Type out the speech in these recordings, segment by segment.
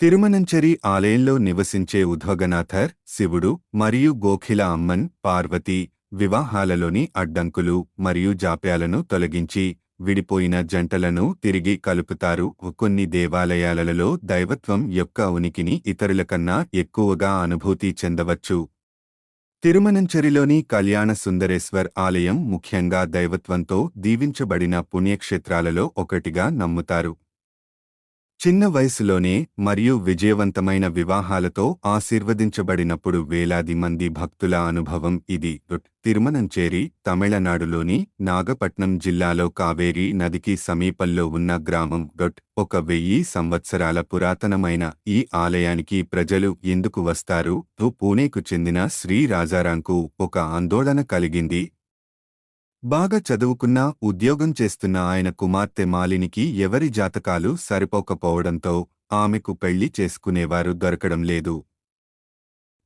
తిరుమనంచరి ఆలయంలో నివసించే ఉద్వగనాథర్ శివుడు మరియు గోఖిల అమ్మన్ పార్వతి వివాహాలలోని అడ్డంకులు మరియు జాప్యాలను తొలగించి విడిపోయిన జంటలను తిరిగి కలుపుతారు. కొన్ని దేవాలయాలలో దైవత్వం యొక్క ఉనికిని ఇతరులకన్నా ఎక్కువగా అనుభూతి చెందవచ్చు. తిరుమనంచరిలోని కళ్యాణ సుందరేశ్వర్ ఆలయం ముఖ్యంగా దైవత్వంతో దీవించబడిన పుణ్యక్షేత్రాలలో ఒకటిగా నమ్ముతారు. చిన్న వయసులోనే మరియు విజయవంతమైన వివాహాలతో ఆశీర్వదించబడినప్పుడు వేలాది మంది భక్తుల అనుభవం ఇది. తిరుమనంచేరి తమిళనాడులోని నాగపట్నం జిల్లాలో కావేరీ నదికి సమీపంలో ఉన్న గ్రామం. డొట్ ఒక వెయ్యి సంవత్సరాల పురాతనమైన ఈ ఆలయానికి ప్రజలు ఎందుకు వస్తారు? పూణేకు చెందిన శ్రీ రాజారాంకు ఒక ఆందోళన కలిగింది. బాగా చదువుకున్న ఉద్యోగం చేస్తున్న ఆయన కుమార్తె మాలినికి ఎవరి జాతకాలు సరిపోకపోవడంతో ఆమెకు పెళ్ళి చేసుకునేవారు దొరకడం లేదు.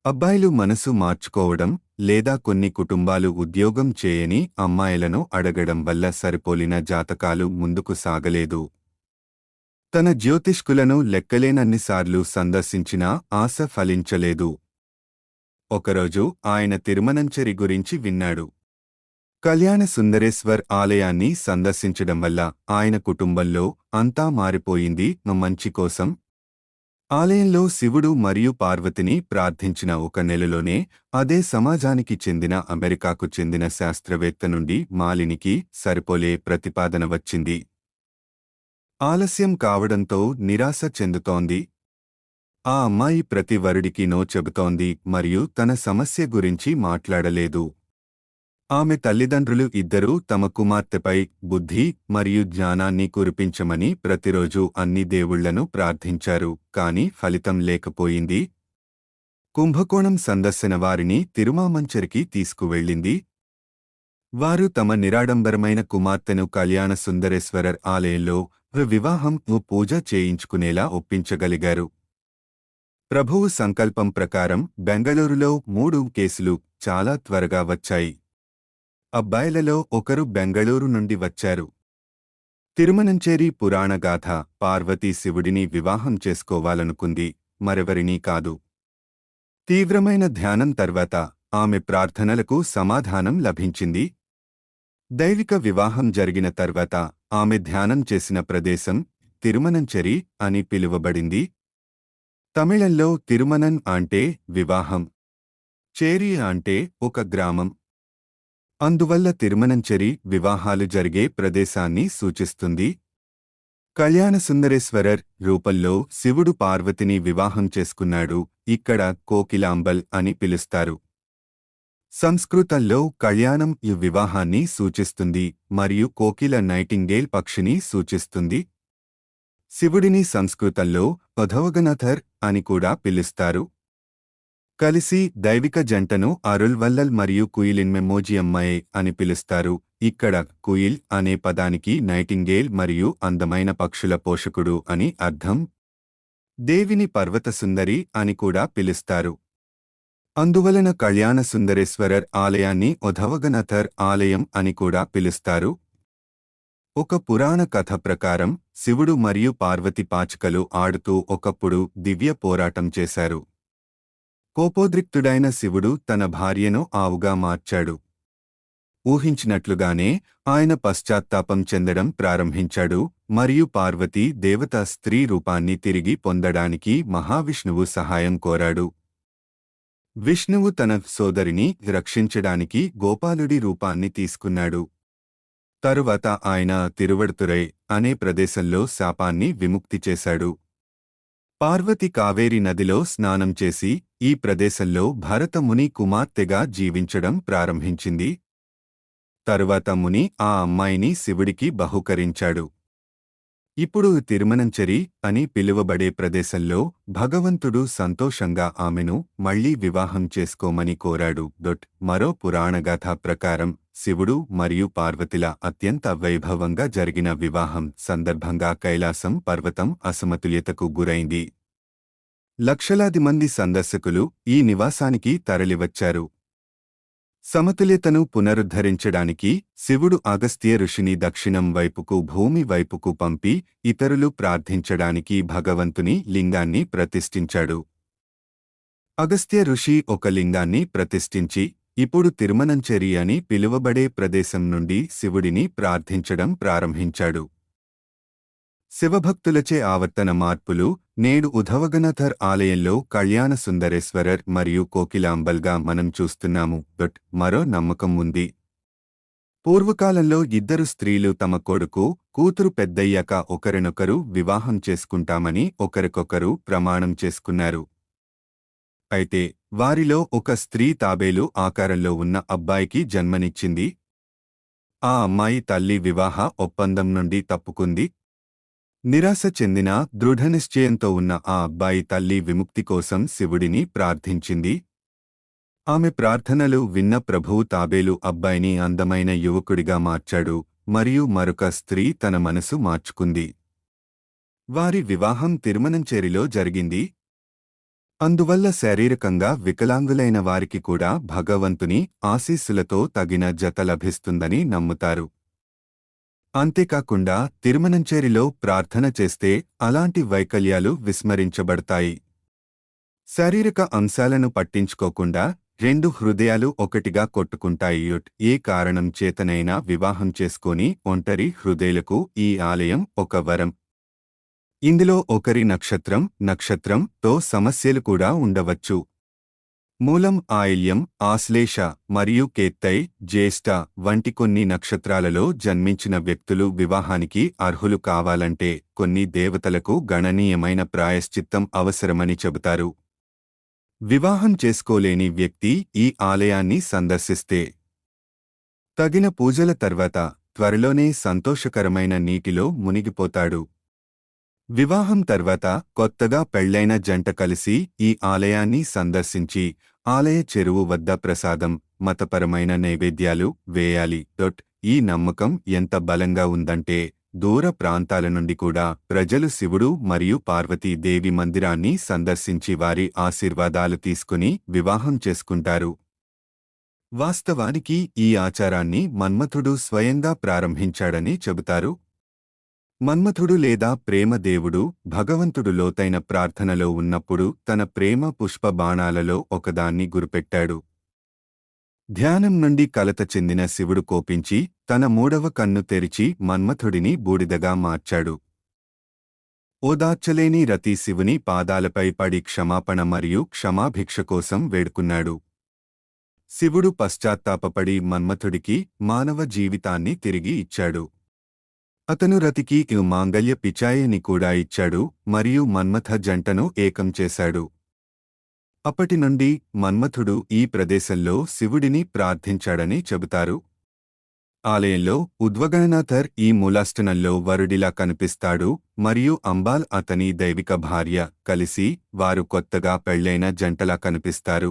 అబ్బాయిలు మనసు మార్చుకోవడం లేదా కొన్ని కుటుంబాలు ఉద్యోగం చేయని అమ్మాయిలను అడగడం వల్ల సరిపోలిన జాతకాలు ముందుకు సాగలేదు. తన జ్యోతిష్కులను లెక్కలేనన్నిసార్లు సందర్శించినా ఆశ ఫలించలేదు. ఒకరోజు ఆయన తిరుమనంచరి గురించి విన్నాడు. కళ్యాణ సుందరేశ్వర్ ఆలయాన్ని సందర్శించడం వల్ల ఆయన కుటుంబంలో అంతా మారిపోయింది. మంచి కోసం ఆలయంలో శివుడు మరియు పార్వతిని ప్రార్థించిన ఒక నెలలోనే అదే సమాజానికి చెందిన అమెరికాకు చెందిన శాస్త్రవేత్త నుండి మాలినికి సరిపోలే ప్రతిపాదన వచ్చింది. ఆలస్యం కావడంతో నిరాశ చెందుతోంది. ఆ అమ్మాయి ప్రతి వరుడికి నో చెబుతోంది మరియు తన సమస్య గురించి మాట్లాడలేదు. ఆమె తల్లిదండ్రులు ఇద్దరూ తమ కుమార్తెపై బుద్ధి మరియు జ్ఞానాన్ని కురిపించమని ప్రతిరోజూ అన్ని దేవుళ్ళను ప్రార్థించారు కాని ఫలితం లేకపోయింది. కుంభకోణం సందర్శన వారిని తిరుమామంచరికి తీసుకువెళ్ళింది. వారు తమ నిరాడంబరమైన కుమార్తెను కళ్యాణ సుందరేశ్వరర్ ఆలయంలో వివాహం పూజ చేయించుకునేలా ఒప్పించగలిగారు. ప్రభువు సంకల్పం ప్రకారం బెంగళూరులో మూడు కేసులు చాలా త్వరగా వచ్చాయి. అబ్బాయిలలో ఒకరు బెంగళూరు నుండి వచ్చారు. తిరుమనంచేరి పురాణగాథ పార్వతీ శివుడిని వివాహం చేసుకోవాలనుకుంది మరెవరినీ కాదు. తీవ్రమైన ధ్యానం తర్వాత ఆమె ప్రార్థనలకు సమాధానం లభించింది. దైవిక వివాహం జరిగిన తర్వాత ఆమె ధ్యానం చేసిన ప్రదేశం తిరుమనంచెరి అని పిలువబడింది. తమిళంలో తిరుమనన్ అంటే వివాహం చేరి అంటే ఒక గ్రామం. అందువల్ల తిరుమనంచెరి వివాహాలు జరిగే ప్రదేశాన్ని సూచిస్తుంది. కళ్యాణ సుందరేశ్వరర్ రూపంలో శివుడు పార్వతిని వివాహం చేసుకున్నాడు. ఇక్కడ కోకిలాంబల్ అని పిలుస్తారు. సంస్కృతంలో కళ్యాణం ఈ వివాహాన్ని సూచిస్తుంది మరియు కోకిల నైటింగేల్ పక్షిని సూచిస్తుంది. శివుడిని సంస్కృతంలో పధవగనథర్ అని కూడా పిలుస్తారు. కలిసి దైవిక జంటను అరుల్వల్లల్ మరియు కుయిలిన్ మెమోజియమ్మయే అని పిలుస్తారు. ఇక్కడ కుయిల్ అనే పదానికి నైటింగేల్ మరియు అందమైన పక్షుల పోషకుడు అని అర్థం. దేవిని పర్వత సుందరి అని కూడా పిలుస్తారు. అందువలన కళ్యాణ సుందరేశ్వరర్ ఆలయాన్ని ఒధవగనథర్ ఆలయం అని కూడా పిలుస్తారు. ఒక పురాణ కథ ప్రకారం శివుడు మరియు పార్వతి పాచికలు ఆడుతూ ఒకప్పుడు దివ్య పోరాటం చేశారు. కోపోద్రిక్తుడైన శివుడు తన భార్యను ఆవుగా మార్చాడు. ఊహించినట్లుగానే ఆయన పశ్చాత్తాపం చెందడం ప్రారంభించాడు మరియు పార్వతీ దేవత స్త్రీ రూపాన్ని తిరిగి పొందడానికి మహావిష్ణువు సహాయం కోరాడు. విష్ణువు తన సోదరిని రక్షించడానికి గోపాలుడి రూపాన్ని తీసుకున్నాడు. తరువాత ఆయన తిరువడుతురై అనే ప్రదేశంలో శాపాన్ని విముక్తి చేశాడు. పార్వతి కావేరి నదిలో స్నానం చేసి ఈ ప్రదేశంలో భరత ముని కుమార్తెగా జీవించడం ప్రారంభించింది. తరువాత ముని ఆ అమ్మాయిని శివుడికి బహుకరించాడు. ఇప్పుడు తిరుమనంచరి అని పిలువబడే ప్రదేశంలో భగవంతుడు సంతోషంగా ఆమెను మళ్ళీ వివాహం చేసుకోమని కోరాడు. డొట్ మరో పురాణగాథ ప్రకారం శివుడు మరియు పార్వతిల అత్యంత వైభవంగా జరిగిన వివాహం సందర్భంగా కైలాసం పర్వతం అసమతుల్యతకు గురైంది. లక్షలాది మంది సందర్శకులు ఈ నివాసానికి తరలివచ్చారు. సమతుల్యతను పునరుద్ధరించడానికి శివుడు అగస్త్య ఋషిని దక్షిణం వైపుకు భూమి వైపుకు పంపి ఇతరులు ప్రార్థించడానికి భగవంతుని లింగాన్ని ప్రతిష్ఠించాడు. అగస్త్య ఋషి ఒక లింగాన్ని ప్రతిష్ఠించి ఇప్పుడు తిరుమనంచెరి అని పిలువబడే ప్రదేశం నుండి శివుడిని ప్రార్థించడం ప్రారంభించాడు. శివభక్తులచే ఆవర్తన మార్పులు నేడు ఉధవగనథర్ ఆలయంలో కళ్యాణ సుందరేశ్వరర్ మరియు కోకిలాంబల్గా మనం చూస్తున్నాము. బట్ మరో నమ్మకం ఉంది. పూర్వకాలంలో ఇద్దరు స్త్రీలు తమ కొడుకు కూతురు పెద్దయ్యాక ఒకరినొకరు వివాహం చేసుకుంటామని ఒకరికొకరు ప్రమాణం చేసుకున్నారు. అయితే వారిలో ఒక స్త్రీ తాబేలు ఆకారంలో ఉన్న అబ్బాయికి జన్మనిచ్చింది. ఆ అమ్మాయి తల్లి వివాహ ఒప్పందం నుండి తప్పుకుంది. నిరాశ చెందిన దృఢనిశ్చయంతో ఉన్న ఆ అబ్బాయి తల్లి విముక్తి కోసం శివుడిని ప్రార్థించింది. ఆమె ప్రార్థనలు విన్న ప్రభువు తాబేలు అబ్బాయిని అందమైన యువకుడిగా మార్చాడు మరియు మరొక స్త్రీ తన మనసు మార్చుకుంది. వారి వివాహం తిరుమనంచేరిలో జరిగింది. అందువల్ల శారీరకంగా వికలాంగులైన వారికి కూడా భగవంతుని ఆశీస్సులతో తగిన జత లభిస్తుందని నమ్ముతారు. అంతేకాకుండా తిరుమనంచేరిలో ప్రార్థన చేస్తే అలాంటి వైకల్యాలు విస్మరించబడతాయి. శారీరక అంశాలను పట్టించుకోకుండా రెండు హృదయాలు ఒకటిగా కొట్టుకుంటాయి. ఏ కారణం చేతనైనా వివాహం చేసుకొని ఒంటరి హృదయులకు ఈ ఆలయం ఒక వరం. ఇందులో ఒకరి నక్షత్రం నక్షత్రంతో సమస్యలు కూడా ఉండవచ్చు. మూలం ఆయిల్యం ఆశ్లేష మరియు కేత్తై జ్యేష్ఠ వంటి కొన్ని నక్షత్రాలలో జన్మించిన వ్యక్తులు వివాహానికి అర్హులు కావాలంటే కొన్ని దేవతలకు గణనీయమైన ప్రాయశ్చిత్తం అవసరమని చెబుతారు. వివాహం చేసుకోలేని వ్యక్తి ఈ ఆలయాన్ని సందర్శిస్తే తగిన పూజల తర్వాత త్వరలోనే సంతోషకరమైన నీటిలో మునిగిపోతాడు. వివాహం తర్వాత కొత్తగా పెళ్ళైన జంట కలిసి ఈ ఆలయాన్ని సందర్శించి ఆలయ చెరువు వద్ద ప్రసాదం మతపరమైన నైవేద్యాలు వేయాలి. డొట్ ఈ నమ్మకం ఎంత బలంగా ఉందంటే దూర ప్రాంతాల నుండి కూడా ప్రజలు శివుడు మరియు పార్వతీదేవి మందిరాన్ని సందర్శించి వారి ఆశీర్వాదాలు తీసుకుని వివాహం చేసుకుంటారు. వాస్తవానికి ఈ ఆచారాన్ని మన్మథుడు స్వయంగా ప్రారంభించాడని చెబుతారు మన్మథుడు లేదా ప్రేమ దేవుడు భగవంతుడు లోతైన ప్రార్థనలో ఉన్నప్పుడు తన ప్రేమ పుష్ప బాణాలలో ఒకదాన్ని గురిపెట్టాడు. ధ్యానం నుండి కలత చెందిన శివుడు కోపించి తన మూడవ కన్ను తెరిచి మన్మథుడిని బూడిదగా మార్చాడు. ఓదార్చలేని రతి శివుని పాదాలపై పడి క్షమాపణ మరియు క్షమాభిక్ష కోసం వేడుకున్నాడు. శివుడు పశ్చాత్తాపపడి మన్మథుడికి మానవ జీవితాన్ని తిరిగి ఇచ్చాడు. అతను రతికి మాంగల్య పిచాయని కూడా ఇచ్చాడు మరియు మన్మథ జంటను ఏకం చేశాడు. అప్పటి నుండి మన్మథుడు ఈ ప్రదేశంలో శివుడిని ప్రార్థించాడని చెబుతారు. ఆలయంలో ఉద్వగణనాథర్ ఈ మూలాష్టనంలో వరుడిలా కనిపిస్తాడు మరియు అంబాల్ అతని దైవిక భార్య కలిసి వారు కొత్తగా పెళ్ళైన జంటలా కనిపిస్తారు.